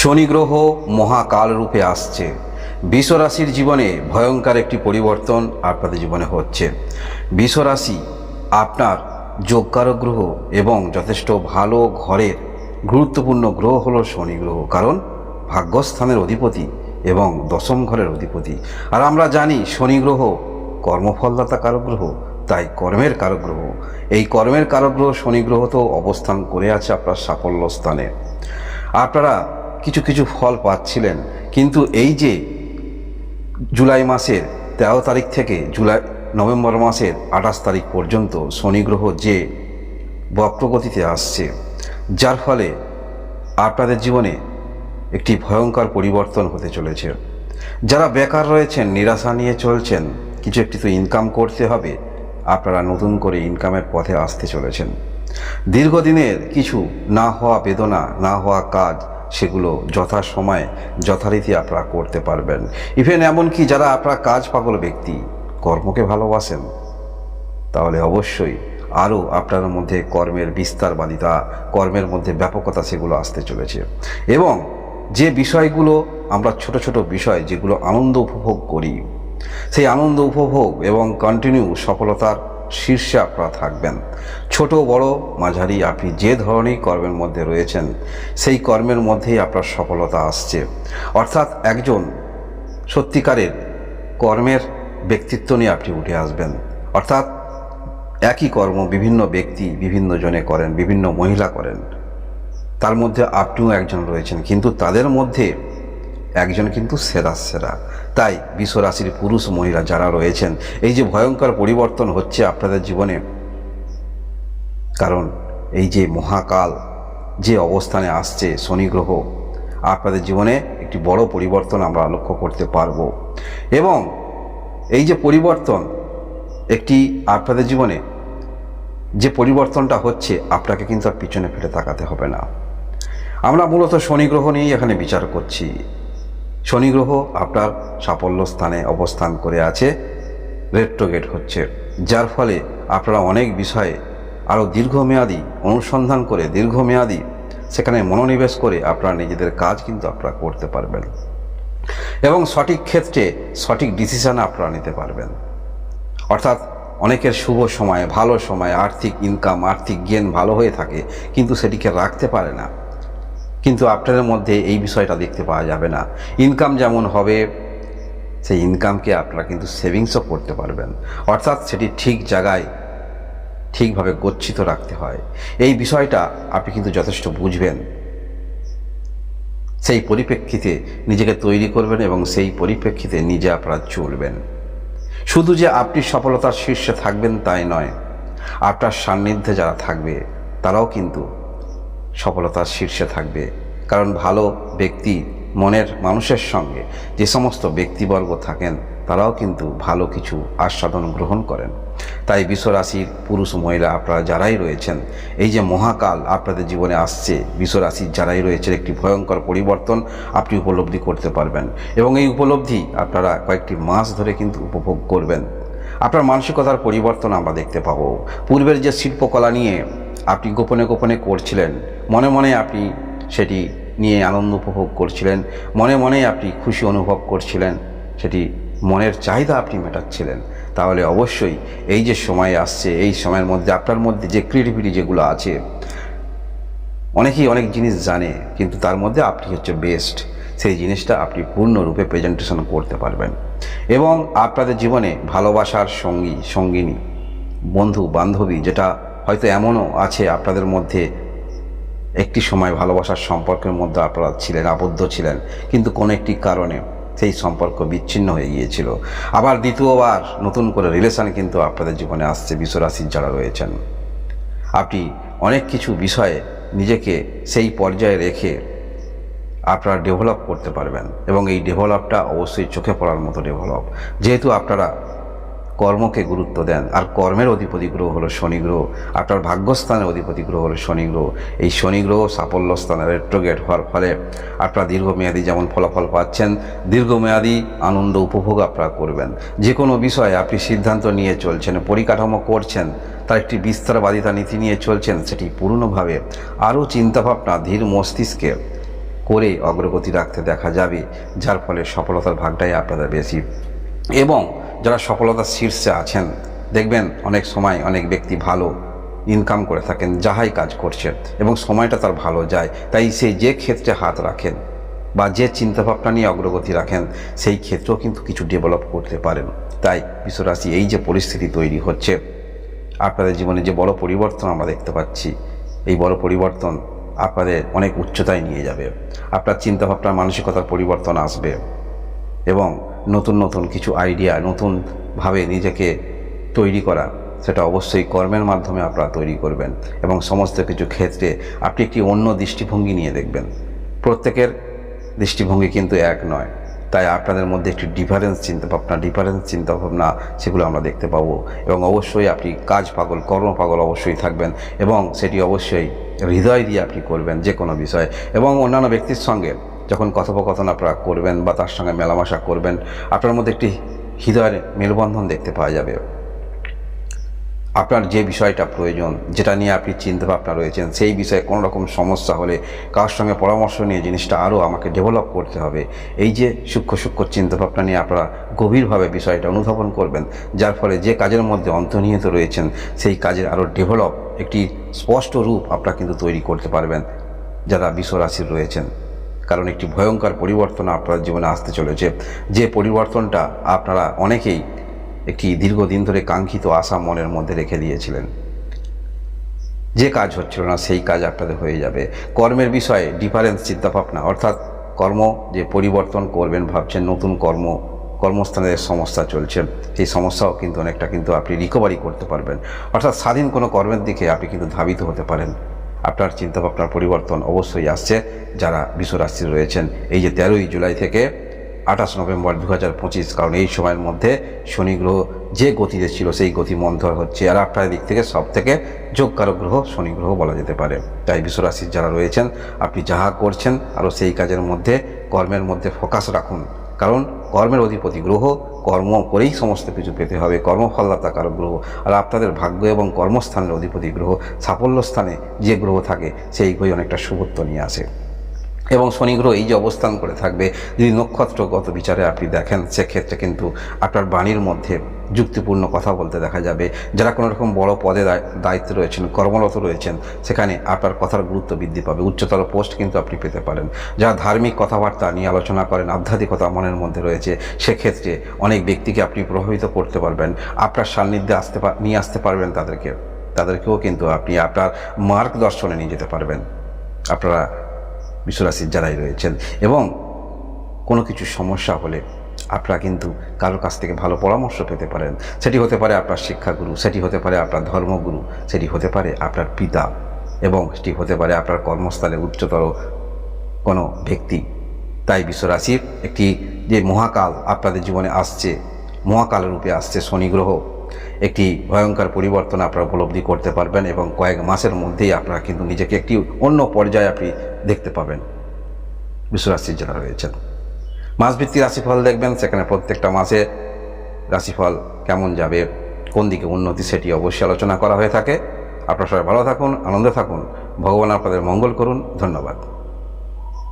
শনি গ্রহ মহাকাল রূপে আসছে। বিশ্বরাশির জীবনে ভয়ঙ্কর একটি পরিবর্তন আপনাদের জীবনে হচ্ছে। বিশ্বরাশি আপনার যোগকারক গ্রহ এবং যথেষ্ট ভালো ঘরের গুরুত্বপূর্ণ গ্রহ হলো শনি গ্রহ কারণ ভাগ্যস্থানের অধিপতি এবং দশম ঘরের অধিপতি। আর আমরা জানি শনি গ্রহ কর্মফলদাতা কারক গ্রহ তাই কর্মের কারক গ্রহ এই কর্মের কারক গ্রহ শনি গ্রহ তো অবস্থান করে আছে আপনার সাফল্য স্থানে। আপনারা কিছু কিছু ফল পাচ্ছিলেন। কিন্তু এই যে জুলাই মাসের তেরো তারিখ থেকে জুলাই, নভেম্বর মাসের আঠাশ তারিখ পর্যন্ত শনি গ্রহ যে বক্রগতিতে আসছে, যার ফলে আপনাদের জীবনে একটি ভয়ঙ্কর পরিবর্তন হতে চলেছে। যারা বেকার রয়েছেন, নিরাশা নিয়ে চলছেন, কিছু একটি তো ইনকাম করতে হবে, আপনারা নতুন করে ইনকামের পথে আসতে চলেছেন। দীর্ঘদিনের কিছু না হওয়া বেদনা, না হওয়া কাজ সেগুলো যথাসময়ে, যথারীতি আপনারা করতে পারবেন। ইভেন এমনকি যারা আপনারা কাজ পাগল ব্যক্তি, কর্মকে ভালোবাসেন, তাহলে অবশ্যই আরও আপনার মধ্যে কর্মের বিস্তারবাদিতা কর্মের মধ্যে ব্যাপকতা সেগুলো আসতে চলেছে। এবং যে বিষয়গুলো আমরা ছোট ছোট বিষয় যেগুলো আনন্দ উপভোগ করি, সেই আনন্দ উপভোগ এবং কন্টিনিউ সফলতার শীর্ষে আপনারা থাকবেন। ছোট, বড়, মাঝারি, আপনি যে ধরনের কর্মের মধ্যে রয়েছেন, সেই কর্মের মধ্যেই আপনার সফলতা আসছে। অর্থাৎ একজন সত্যিকারের কর্মের ব্যক্তিত্ব নিয়ে আপনি উঠে আসবেন। অর্থাৎ একই কর্ম বিভিন্ন ব্যক্তি বিভিন্ন জনে করেন, বিভিন্ন মহিলা করেন। তার মধ্যে আপনিও একজন রয়েছেন, কিন্তু তাদের মধ্যে একজন কিন্তু সেরা সেরা। তাই বিশ্বরাশির পুরুষ মহিলা যারা রয়েছেন, এই যে ভয়ঙ্কর পরিবর্তন হচ্ছে আপনাদের জীবনে, কারণ এই যে মহাকাল যে অবস্থানে আসছে শনি গ্রহ, আপনাদের জীবনে একটি বড় পরিবর্তন আমরা লক্ষ্য করতে পারব। এবং এই যে পরিবর্তন, একটি আপনাদের জীবনে যে পরিবর্তনটা হচ্ছে, আপনাকে কিন্তু আর পিছনে ফেলে তাকাতে হবে না। আমরা মূলত শনি গ্রহ নিয়েই এখানে বিচার করছি। শনি গ্রহ আপনার সাফল্য স্থানে অবস্থান করে আছে। রেট্রোগেট হচ্ছে, যার ফলে আপনারা অনেক বিষয়ে আরও দীর্ঘমেয়াদী অনুসন্ধান করে দীর্ঘমেয়াদী সেখানে মনোনিবেশ করে আপনারা নিজেদের কাজ কিন্তু আপনারা করতে পারবেন। এবং সঠিক ক্ষেত্রে সঠিক ডিসিশন আপনারা নিতে পারবেন। অর্থাৎ অনেকের শুভ সময়, ভালো সময় আর্থিক ইনকাম আর্থিক জ্ঞান ভালো হয়ে থাকে, কিন্তু সেটিকে রাখতে পারে না। কিন্তু আপনাদের মধ্যে এই বিষয়টা দেখতে পাওয়া যাবে না। ইনকাম যেমন হবে, সেই ইনকামকে আপনারা কিন্তু সেভিংসও করতে পারবেন। অর্থাৎ সেটি ঠিক জায়গায় ঠিকভাবে গচ্ছিত রাখতে হয়। এই বিষয়টা আপনি কিন্তু যথেষ্ট বুঝবেন। সেই পরিপ্রেক্ষিতে নিজেকে তৈরি করবেন এবং সেই পরিপ্রেক্ষিতে নিজে আপনারা চলবেন। শুধু যে আপনি সফলতার শীর্ষে থাকবেন তাই নয়, আপনার সান্নিধ্যে যারা থাকবে, তারাও কিন্তু সফলতার শীর্ষে থাকবে। কারণ ভালো ব্যক্তি মনের মানুষের সঙ্গে যে সমস্ত ব্যক্তিবর্গ থাকেন, তারাও কিন্তু ভালো কিছু আস্বাদন গ্রহণ করেন। তাই বিশ্বরাশির পুরুষ মহিলা আপনারা যারাই রয়েছেন, এই যে মহাকাল আপনাদের জীবনে আসছে, বিশ্বরাশির যারাই রয়েছেন, একটি ভয়ঙ্কর পরিবর্তন আপনি উপলব্ধি করতে পারবেন। এবং এই উপলব্ধি আপনারা কয়েকটি মাস ধরে কিন্তু উপভোগ করবেন। আপনার মানসিকতার পরিবর্তন আমরা দেখতে পাবো। পূর্বের যে শিল্পকলা নিয়ে আপনি গোপনে গোপনে করছিলেন। মনে মনে আপনি সেটি নিয়ে আনন্দ উপভোগ করছিলেন। মনে মনে আপনি খুশি অনুভব করছিলেন। সেটি মনের চাহিদা আপনি মেটাচ্ছিলেন। তাহলে অবশ্যই এই যে সময় আসছে, এই সময়ের মধ্যে আপনার মধ্যে যে ক্রিয়েটিভিটি যেগুলো আছে, অনেকেই অনেক জিনিস জানে, কিন্তু তার মধ্যে আপনি হচ্ছে বেস্ট সেই জিনিসটা আপনি পূর্ণরূপে প্রেজেন্টেশন করতে পারবেন। এবং আপনাদের জীবনে ভালোবাসার সঙ্গী, সঙ্গিনী বন্ধু বান্ধবী যেটা হয়তো এমনও আছে আপনাদের মধ্যে একটি সময় ভালোবাসার সম্পর্কের মধ্যে আপনারা ছিলেন, আবদ্ধ ছিলেন, কিন্তু কোনো একটি কারণে সেই সম্পর্ক বিচ্ছিন্ন হয়ে গিয়েছিল। আবার দ্বিতীয়বার নতুন করে রিলেশন কিন্তু আপনাদের জীবনে আসছে, বিশ্বরাশির যারা রয়েছেন। আপনি অনেক কিছু বিষয়ে নিজেকে সেই পর্যায়ে রেখে আপনারা ডেভেলপ করতে পারবেন এবং এই ডেভেলপটা অবশ্যই চোখে পড়ার মতো ডেভেলপ যেহেতু আপনারা কর্মকে গুরুত্ব দেন। আর কর্মের অধিপতি গ্রহ হলো শনি গ্রহ। আপনার ভাগ্যস্থানের অধিপতি গ্রহ হলো শনি গ্রহ। এই শনি গ্রহ সাফল্য স্থানে রেট্রোগেট হওয়ার ফলে আপনারা দীর্ঘমেয়াদী যেমন ফলাফল পাচ্ছেন, দীর্ঘমেয়াদী আনন্দ উপভোগ আপনারা করবেন। যে কোনো বিষয়ে আপনি সিদ্ধান্ত নিয়ে চলছেন, পরিকাঠামো করছেন, তার একটি বিস্তারবাদিতা নীতি নিয়ে চলছেন, সেটি পূর্ণভাবে আরও চিন্তাভাবনা ধীর মস্তিষ্কে করে অগ্রগতি রাখতে দেখা যাবে, যার ফলে সফলতার ভাগটাই আপনাদের বেশি। এবং যারা সফলতার শীর্ষে আছেন, দেখবেন অনেক সময় অনেক ব্যক্তি ভালো ইনকাম করে থাকেন, যাহাই কাজ করছেন এবং সময়টা তার ভালো যায়। তাই সে যে ক্ষেত্রে হাত রাখেন বা যে চিন্তাভাবনা নিয়ে অগ্রগতি রাখেন, সেই ক্ষেত্রেও কিন্তু কিছু ডেভেলপ করতে পারেন। তাই বিশ্বরাশি এই যে পরিস্থিতি তৈরি হচ্ছে, আপনাদের জীবনে যে বড় পরিবর্তন আমরা দেখতে পাচ্ছি, এই বড় পরিবর্তন আপনাদের অনেক উচ্চতায় নিয়ে যাবে। আপনার চিন্তাভাবনার মানসিকতার পরিবর্তন আসবে এবং নতুন নতুন কিছু আইডিয়া নতুনভাবে নিজেকে তৈরি করা, সেটা অবশ্যই কর্মের মাধ্যমে আপনারা তৈরি করবেন এবং সমস্ত কিছু ক্ষেত্রে আপনি একটি অন্য দৃষ্টিভঙ্গি নিয়ে দেখবেন। প্রত্যেকের দৃষ্টিভঙ্গি কিন্তু এক নয়। তাই আপনাদের মধ্যে একটি ডিফারেন্স চিন্তাভাবনা ডিফারেন্স চিন্তাভাবনা সেগুলো আমরা দেখতে পাবো এবং অবশ্যই আপনি কাজ পাগল, কর্ম পাগল অবশ্যই থাকবেন এবং সেটি অবশ্যই হৃদয় দিয়ে আপনি করবেন যে কোনো বিষয়ে এবং অন্যান্য ব্যক্তির সঙ্গে যখন কথোপকথন আপনারা করবেন বা তার সঙ্গে মেলামেশা করবেন, আপনার মধ্যে একটি হৃদয়ের মেলবন্ধন দেখতে পাওয়া যাবে। আপনার যে বিষয়টা প্রয়োজন, যেটা নিয়ে আপনি চিন্তা ভাবনা রয়েছেন, সেই বিষয়ে কোনো রকম সমস্যা হলে কার সঙ্গে পরামর্শ নিয়ে জিনিসটা আরও আমাকে ডেভেলপ করতে হবে। এই যে সূক্ষ্ম সূক্ষ্ম চিন্তাভাবনা নিয়ে আপনারা গভীরভাবে বিষয়টা অনুধাবন করবেন, যার ফলে যে কাজের মধ্যে অন্তর্নিহিত রয়েছেন, সেই কাজের আরও ডেভেলপ একটি স্পষ্ট রূপ আপনারা কিন্তু তৈরি করতে পারবেন, যারা বিশ্বরাশির রয়েছেন। কারণ একটি ভয়ঙ্কর পরিবর্তন আপনার জীবনে আসতে চলেছে। যে পরিবর্তনটা আপনারা অনেকেই একটি দীর্ঘদিন ধরে কাঙ্ক্ষিত আশা মনের মধ্যে রেখে দিয়েছিলেন। যে কাজ হচ্ছিল না, সেই কাজ আপনাদের হয়ে যাবে। কর্মের বিষয়ে ডিফারেন্স চিন্তাভাবনা, অর্থাৎ কর্ম যে পরিবর্তন করবেন ভাবছেন, নতুন কর্ম, কর্মস্থানের সমস্যা চলছে। সেই সমস্যাও কিন্তু অনেকটা কিন্তু আপনি রিকভারি করতে পারবেন। অর্থাৎ স্বাধীন কোনো কর্মের দিকে আপনি কিন্তু ধাবিত হতে পারেন। আপনার চিন্তাভাবনার পরিবর্তন অবশ্যই আসছে যারা বিশ্বরাশি রয়েছেন। এই যে তেরোই জুলাই থেকে আঠাশ নভেম্বর দু হাজার পঁচিশ, কারণ এই সময়ের মধ্যে শনি গ্রহ যে গতিতে ছিল সেই গতি মন্থর হচ্ছে। আর আপনার দিক থেকে সব থেকে যোগকারক গ্রহ শনি গ্রহ বলা যেতে পারে। তাই বিশ্বরাশির যারা রয়েছেন, আপনি যাহা করছেন, আরও সেই কাজের মধ্যে, কর্মের মধ্যে ফোকাস রাখুন। কারণ কর্মের অধিপতি গ্রহ, কর্ম করেই সমস্ত কিছু পেতে হবে, কর্মফলদাতা কারক গ্রহ। আর আপনাদের ভাগ্য এবং কর্মস্থানের অধিপতি গ্রহ সাফল্যস্থানে যে গ্রহ থাকে, সেই গ্রহই অনেকটা শুভত্ব নিয়ে আসে। এবং শনি গ্রহ এই যে অবস্থান করে থাকবে, যদি নক্ষত্রগত বিচারে আপনি দেখেন, সেক্ষেত্রে কিন্তু আপনার বাণীর মধ্যে যুক্তিপূর্ণ কথা বলতে দেখা যাবে। যারা কোনো রকম বড় পদে দায়- দায়িত্বে রয়েছেন, কর্মরত রয়েছেন, সেখানে আপনার কথার গুরুত্ব বৃদ্ধি পাবে। উচ্চতর পোস্ট কিন্তু আপনি পেতে পারেন। যারা ধার্মিক কথাবার্তা নিয়ে আলোচনা করেন, আধ্যাত্মিকতা মনের মধ্যে রয়েছে, সেক্ষেত্রে অনেক ব্যক্তিকে আপনি প্রভাবিত করতে পারবেন। আপনার সান্নিধ্যে আসতে নিয়ে আসতে পারবেন তাদেরকে। তাদেরকেও কিন্তু আপনি আপনার মার্গদর্শনে নিয়ে যেতে পারবেন। আপনারা বিশ্বরাশির যারাই রয়েছেন। এবং কোনো কিছু সমস্যা হলে আপনারা কিন্তু কারোর কাছ থেকে ভালো পরামর্শ পেতে পারেন। সেটি হতে পারে আপনার শিক্ষাগুরু, সেটি হতে পারে আপনার ধর্মগুরু, সেটি হতে পারে আপনার পিতা এবং সেটি হতে পারে আপনার কর্মস্থলে উচ্চতর কোনো ব্যক্তি। তাই বিশ্বরাশির একটি যে মহাকাল আপনাদের জীবনে আসছে, মহাকাল রূপে আসছে শনি গ্রহ, একটি ভয়ঙ্কর পরিবর্তন আপনারা উপলব্ধি করতে পারবেন এবং কয়েক মাসের মধ্যেই আপনারা কিন্তু নিজেকে একটি অন্য পর্যায়ে আপনি দেখতে পাবেন। বিশ্বরাশির যারা রয়েছেন। মাসভিত্তিক রাশিফল দেখবেন, সেখানে প্রত্যেকটা মাসে রাশিফল কেমন যাবে, কোন দিকে উন্নতি সেটি অবশ্যই আলোচনা করা হয়ে থাকে। আপনারা সবাই ভালো থাকুন, আনন্দে থাকুন। ভগবান আপনাদের মঙ্গল করুন। ধন্যবাদ।